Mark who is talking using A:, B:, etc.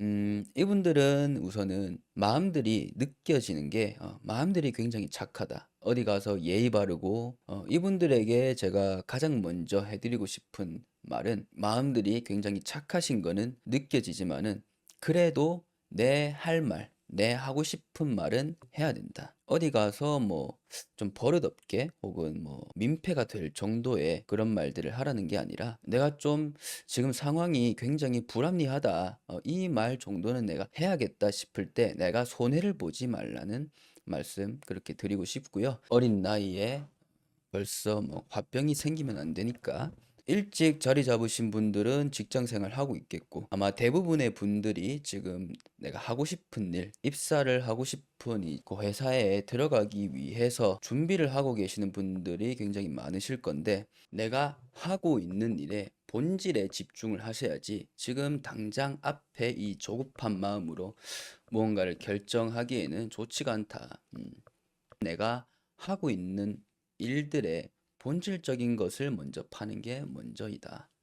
A: 음 이분들은 우선은 마음들이 느껴지는 게 어 마음들이 굉장히 착하다. 어디 가서 예의 바르고 어 이분들에게 제가 가장 먼저 해 드리고 싶은 말은 마음들이 굉장히 착하신 거는 느껴지지만은 그래도 내 할 말, 내 하고 싶은 말은 해야 된다. 어디 가서 뭐 좀 버릇없게 혹은 뭐 민폐가 될 정도의 그런 말들을 하라는 게 아니라 내가 좀 지금 상황이 굉장히 불합리하다. 어 이말 정도는 내가 해야겠다 싶을 때 내가 손해를 보지 말라는 말씀 그렇게 드리고 싶고요. 어린 나이에 벌써 뭐 화병이 생기면 안 되니까 일찍 자리 잡으신 분들은 직장 생활 하고 있겠고 아마 대부분의 분들이 지금 내가 하고 싶은 일, 입사를 하고 싶은 이 그 회사에 들어가기 위해서 준비를 하고 계시는 분들이 굉장히 많으실 건데 내가 하고 있는 일에 본질에 집중을 하셔야지 지금 당장 앞에 이 조급한 마음으로 무언가를 결정하기에는 좋지가 않다. 음. 내가 하고 있는 일들의 본질적인 것을 먼저 파는 게 먼저이다.